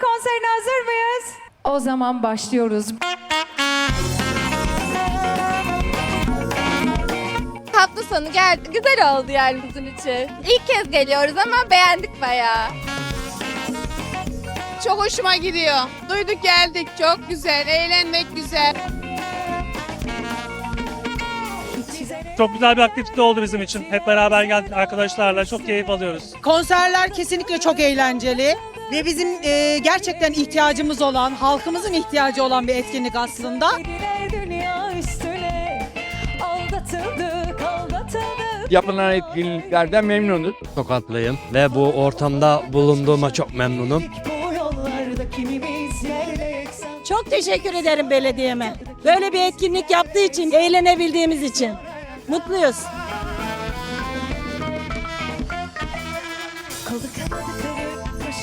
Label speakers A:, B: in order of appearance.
A: konserine hazır mıyız? O zaman başlıyoruz.
B: Hafta sonu geldi. Güzel oldu yani bizim için. İlk kez geliyoruz ama beğendik bayağı.
C: Çok hoşuma gidiyor. Duyduk geldik. Çok güzel. Eğlenmek güzel.
D: Çok güzel bir aktivite oldu bizim için. Hep beraber geldik arkadaşlarla. Çok keyif alıyoruz.
E: Konserler kesinlikle çok eğlenceli ve bizim e, gerçekten ihtiyacımız olan, halkımızın ihtiyacı olan bir etkinlik aslında.
F: Yapılan etkinliklerden memnunuz.
G: Tokatlıyım ve bu ortamda bulunduğuma çok memnunum.
H: Çok teşekkür ederim belediyeme. Böyle bir etkinlik yaptığı için, eğlenebildiğimiz için. Mutluyuz.
A: Kırık kuşlar gibi